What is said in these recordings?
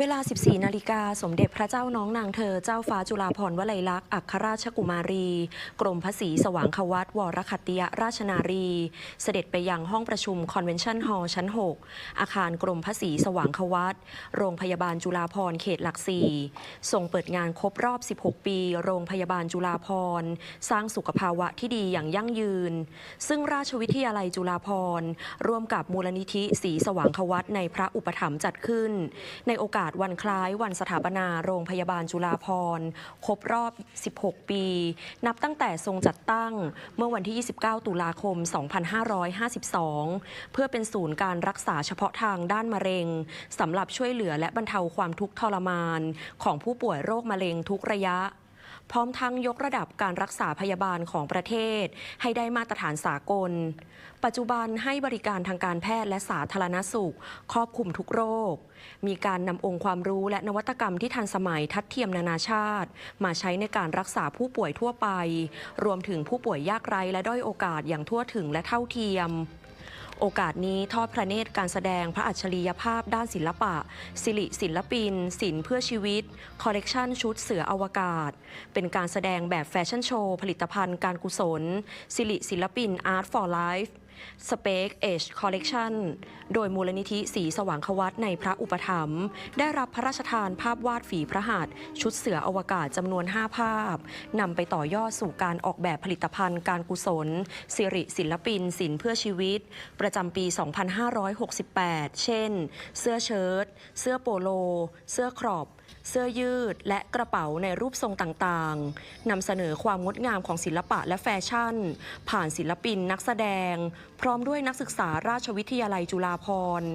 เวลา 14 นาฬิกา สมเด็จพระเจ้าน้องนางเธอ เจ้าฟ้าจุฬาภรณ์วลัยลักษณ์ อัครราชกุมารี กรมพระศรีสว่างควัตวรคัตติยราชนารี เสด็จไปยังห้องประชุมคอนเวนชั่นฮอลล์ชั้น 6 อาคารกรมพระศรีสว่างควัตโรงพยาบาลจุฬาภรณ์เขตหลักสี่ส่งเปิดงานครบรอบ 16 ปี โรงพยาบาลจุฬาภรณ์ สร้างสุขภาวะที่ดีอย่างยั่งยืน ซึ่งราชวิทยาลัยจุฬาภรณ์ร่วมกับมูลนิธิศรีสว่างควัตในพระอุปถัมภ์จัดขึ้น ในโอกาสวันคล้ายวันสถาปนาโรงพยาบาลจุฬาภรณ์ครบรอบ 16 ปี นับตั้งแต่ทรงจัดตั้งเมื่อวันที่ 29 ตุลาคม 2552 เพื่อเป็นศูนย์การรักษาเฉพาะทางด้านมะเร็งสำหรับช่วยเหลือและบรรเทาความทุกข์ทรมาน ของผู้ป่วยโรคมะเร็งทุกระยะ พร้อมทั้งยกระดับการรักษาพยาบาลของประเทศ ให้ได้มาตรฐานสากล ปัจจุบันให้บริการทางการแพทย์และสาธารณสุข ครอบคลุมทุกโรค มีการนำองค์ความรู้และนวัตกรรมที่ทันสมัยทัดเทียมนานาชาติ มาใช้ในการรักษาผู้ป่วยทั่วไป รวมถึงผู้ป่วยยากไร้และด้อยโอกาสอย่างทั่วถึงและเท่าเทียม โอกาสนี้ทอดพระเนตรการแสดงพระอัจฉริยภาพด้านศิลปะสิริศิลปิน ศิลเพื่อชีวิต คอลเลกชันชุดเสืออวกาศ เป็นการแสดงแบบแฟชั่นโชว์ ผลิตภัณฑ์การกุศลสิริศิลปินอาร์ตฟอร์ไลฟ์ Space Age Collection โดยมูลนิธิสีสว่างควัตในพระอุปถัมภ์ได้รับพระราชทานภาพวาดฝีพระหัตถ์ชุดเสืออวกาศจำนวน 5 ภาพนำไปต่อยอดสู่การออกแบบผลิตภัณฑ์การกุศล สิริศิลปินศิลเพื่อชีวิต ประจำปี 2568 เช่น เสื้อเชิ้ต เสื้อโปโล เสื้อครอบ เสื้อยืด และกระเป๋าในรูปทรงต่างๆนำเสนอความงดงามของศิลปะและแฟชั่น ผ่านศิลปินนักแสดง พร้อมด้วยนักศึกษาราชวิทยาลัยจุฬาภรณ์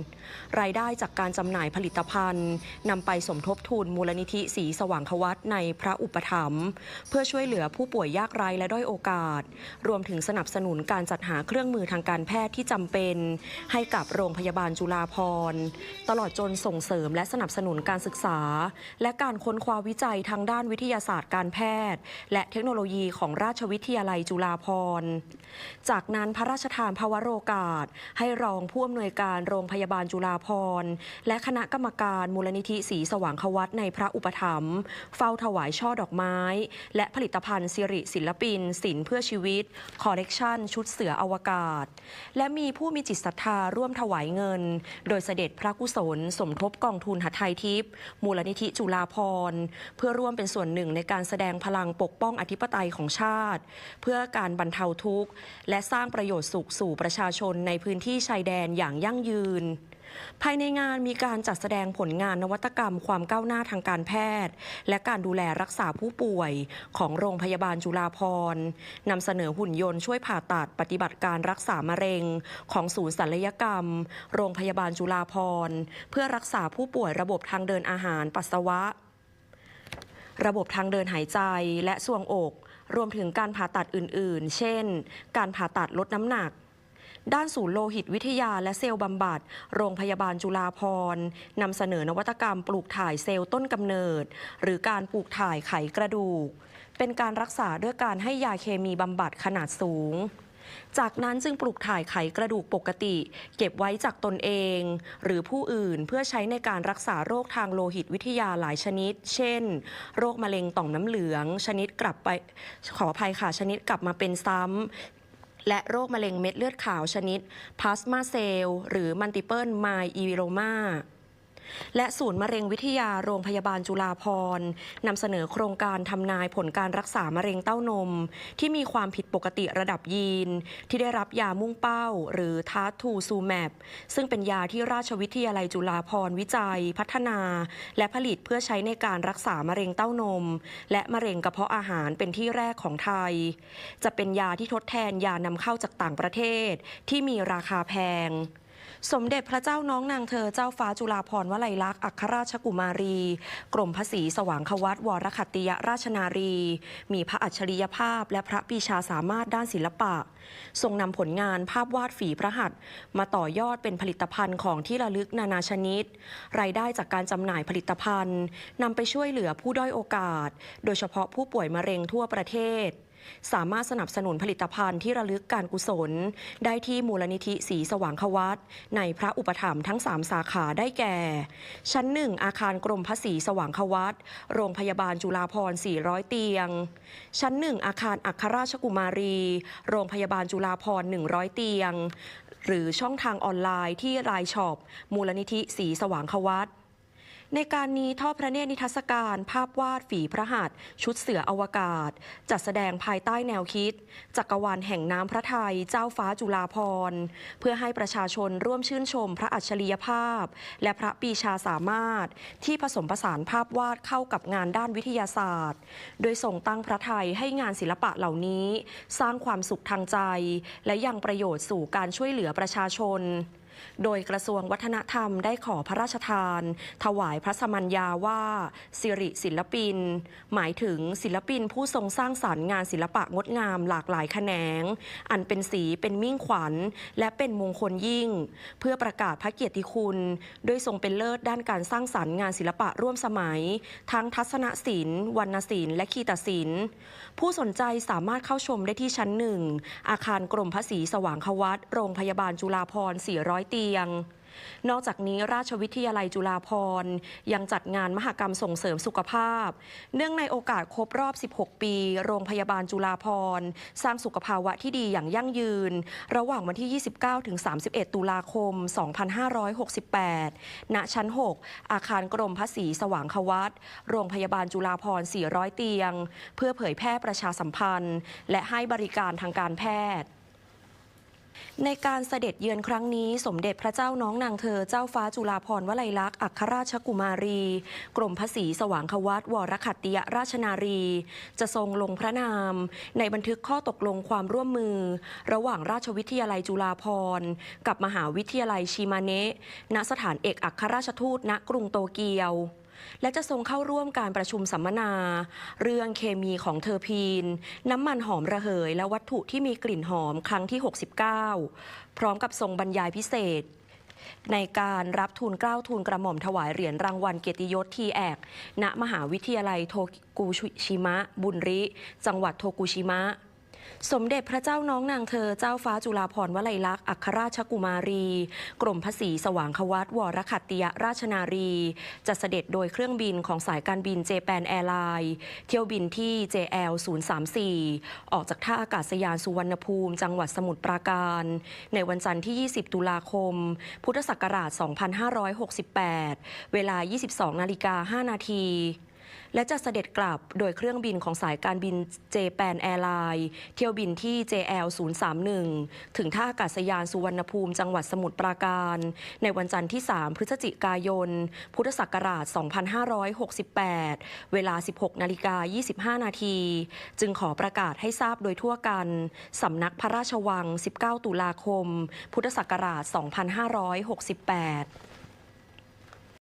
รายได้จากการจำหน่ายผลิตภัณฑ์นำไปสมทบทุนมูลนิธิสีสว่างควัตในพระอุปถัมภ์เพื่อช่วยเหลือผู้ป่วยยากไร้และด้อยโอกาส รวมถึงสนับสนุนการจัดหาเครื่องมือทางการแพทย์ที่จำเป็น ให้กับโรงพยาบาลจุฬาภรณ์ตลอดจนส่งเสริมและสนับสนุนการศึกษาและการค้นคว้าวิจัยทางด้านวิทยาศาสตร์การแพทย์ และเทคโนโลยีของราชวิทยาลัยจุฬาภรณ์จากนั้นพระราชทานภวโรกาส ให้รองผู้อำนวยการโรงพยาบาลจุฬาภรณ์และคณะกรรมการมูลนิธิสีสว่างควัตในพระอุปถัมภ์เฝ้าถวายช่อดอกไม้ และผลิตภัณฑ์สิริศิลปินศิลเพื่อชีวิต คอเลกชันชุดเสืออวกาศ และมีผู้มีจิตศรัทธาร่วมถวายเงิน โดยเสด็จพระกุศล สมทบกองทุนหัตถไทยทิพย์มูลนิธิจุฬาลาพรเพื่อร่วมเป็นส่วนหนึ่งในการแสดงพลังปกป้องอธิปไตยของชาติ เพื่อการบรรเทาทุกข์ และสร้างประโยชน์สุขสู่ประชาชนในพื้นที่ชายแดนอย่างยั่งยืน ภายในงานมีการจัดแสดงผลงานนวัตกรรมความก้าวหน้าทางการแพทย์ และการดูแลรักษาผู้ป่วยของโรงพยาบาลจุฬาภรณ์นำเสนอหุ่นยนต์ช่วยผ่าตัดปฏิบัติการรักษามะเร็ง ของศูนย์ศัลยกรรม โรงพยาบาลจุฬาภรณ์เพื่อรักษาผู้ป่วยระบบทางเดินอาหารปัสสาวะ ระบบทางเดินหายใจและทรวงอก รวมถึงการผ่าตัดอื่น ๆ เช่น การผ่าตัดลดน้ำหนัก ด้านศูนย์โลหิตวิทยาและเซลล์บำบัด โรงพยาบาลจุฬาภรณ์นำเสนอนวัตกรรมปลูกถ่ายเซลล์ต้นกำเนิด หรือการปลูกถ่ายไขกระดูก เป็นการรักษาด้วยการให้ยาเคมีบำบัดขนาดสูงจากนั้นจึงปลูกถ่ายไขกระดูกปกติ เก็บไว้จากตนเอง หรือผู้อื่นเพื่อใช้ในการรักษาโรคทางโลหิตวิทยาหลายชนิด เช่น โรคมะเร็งต่อมน้ำเหลือง ชนิดกลับไปขออภัยค่ะชนิดกลับมาเป็นซ้ำ และโรคมะเร็งเม็ดเลือดขาวชนิดพลาสมาเซลล์หรือมัลติเพิลไมอีโรมา และศูนย์มะเร็งวิทยาโรงพยาบาลจุฬาภรณ์นำเสนอโครงการทำนายผลการรักษามะเร็งเต้านม ที่มีความผิดปกติระดับยีน ที่ได้รับยามุ่งเป้า หรือทาร์ทูซูแมปซึ่งเป็นยาที่ราชวิทยาลัยจุฬาภรณ์วิจัย พัฒนา และผลิตเพื่อใช้ในการรักษามะเร็งเต้านม และมะเร็งกระเพาะอาหารเป็นที่แรกของไทย จะเป็นยาที่ทดแทนยานำเข้าจากต่างประเทศ ที่มีราคาแพง สมเด็จพระเจ้าน้องนางเธอเจ้าฟ้าจุฬาภรณ์วลัยลักษณ์อัครราชกุมารี กรมพระศรีสว่างควัตวรคัตติยราชนารี มีพระอัจฉริยภาพ และพระปีชาสามารถด้านศิลปะ ทรงนำผลงานภาพวาดฝีพระหัตถ์มาต่อยอดเป็นผลิตภัณฑ์ของที่ระลึกนานาชนิด รายได้จากการจำหน่ายผลิตภัณฑ์นำไปช่วยเหลือผู้ด้อยโอกาส โดยเฉพาะผู้ป่วยมะเร็งทั่วประเทศ สามารถสนับสนุนผลิตภัณฑ์ที่ระลึกการกุศล ได้ที่มูลนิธิสีสว่างควัตในพระอุปถัมภ์ทั้ง 3 สาขาได้แก่ ชั้น 1 อาคารกรมพระศรีสว่างควัตโรงพยาบาลจุฬาภรณ์ 400 เตียง ชั้น 1 อาคารอัครราชกุมารี โรงพยาบาลจุฬาภรณ์ 100 เตียง หรือช่องทางออนไลน์ที่รายช็อปมูลนิธิสีสว่างควัต ในการนี้ทอดพระเนตรนิทรรศการ ภาพวาดฝีพระหัตถ์ชุดเสืออวกาศ จัดแสดงภายใต้แนวคิด จักรวาลแห่งน้ำพระทัยเจ้าฟ้าจุฬาภรณ์เพื่อให้ประชาชนร่วมชื่นชมพระอัจฉริยภาพ และพระปีชาสามารถ ที่ผสมผสานภาพวาดเข้ากับงานด้านวิทยาศาสตร์ โดยส่งตั้งพระไทยให้งานศิลปะเหล่านี้ สร้างความสุขทางใจ และยังประโยชน์สู่การช่วยเหลือประชาชน โดยกระทรวงวัฒนธรรมได้ขอพระราชทาน ถวายพระสมัญญาว่าสิริศิลปิน หมายถึงศิลปินผู้ทรงสร้างสรรค์งานศิลปะงดงามหลากหลายแขนง อันเป็นสีเป็นมิ่งขวัญ และเป็นมงคลยิ่ง เพื่อประกาศพระเกียรติคุณโดยทรงเป็นเลิศด้านการสร้างสรรค์งานศิลปะร่วมสมัย ทั้งทัศนศิลป์วรรณศิลป์และคีตศิลป์ผู้สนใจสามารถเข้าชมได้ที่ชั้นหนึ่งอาคารกรมพระศรีสว่างควัตโรงพยาบาลจุฬาภรณ์400เตียงนอกจากนี้ราชวิทยาลัยจุฬาภรณ์ยังจัดงานมหกรรมส่งเสริมสุขภาพ เนื่องในโอกาสครบรอบ 16 ปี โรงพยาบาลจุฬาภรณ์สร้างสุขภาวะที่ดีอย่างยั่งยืน ระหว่างวันที่ 29 ถึง 31 ตุลาคม 2568 ณ ชั้น 6 อาคารกรมพระศรีสว่างควัตโรงพยาบาลจุฬาภรณ์ 400 เตียง เพื่อเผยแพร่ประชาสัมพันธ์ และให้บริการทางการแพทย์ ในการเสด็จเยือนครั้งนี้ สมเด็จพระเจ้าน้องนางเธอเจ้าฟ้าจุฬาภรณ์วลัยลักษณ์อัครราชกุมารี กรมพระศรีสว่างควัตวรขัตติยราชนารี จะทรงลงพระนาม ในบันทึกข้อตกลงความร่วมมือ ระหว่างราชวิทยาลัยจุฬาภรณ์กับมหาวิทยาลัยชิมาเนะณสถานเอกอัครราชทูตณกรุงโตเกียว และจะทรงเข้าร่วมการประชุมสัมมนา เรื่องเคมีของเทอร์พีน น้ำมันหอมระเหย และวัตถุที่มีกลิ่นหอมครั้งที่ 69 พร้อมกับทรงบรรยายพิเศษในการรับทูลเกล้าทูลกระหม่อมถวายเหรียญรางวัลเกียรติยศทีแอก ณ มหาวิทยาลัยโทกุชิมะ บุนริ จังหวัดโทกุชิมะ สมเด็จพระเจ้าน้องนางเธอเจ้าฟ้าจุฬาภรณ์วลัยลักษณ์อัครราชกุมารี กรมพระศรีสว่างควัตวรขัตติยราชนารี จะเสด็จโดยเครื่องบินของสายการบินเจแปนแอร์ไลน์เที่ยวบินที่ JL 034 ออกจากท่าอากาศยานสุวรรณภูมิ จังหวัดสมุทรปราการ ในวันจันทร์ที่ 20 ตุลาคม พุทธศักราช 2568 เวลา 22 นาฬิกา 5 นาที และจะเสด็จกลับโดยเครื่องบินของสายการบินเจแปนแอร์ไลน์เที่ยวบินที่ JL 031 ถึงท่าอากาศยานสุวรรณภูมิจังหวัดสมุทรปราการ ในวันจันทร์ที่ 3 พฤศจิกายน พุทธศักราช 2568 เวลา 16 นาฬิกา 25 นาที จึงขอประกาศให้ทราบโดยทั่วกัน สำนักพระราชวัง 19 ตุลาคม พุทธศักราช 2568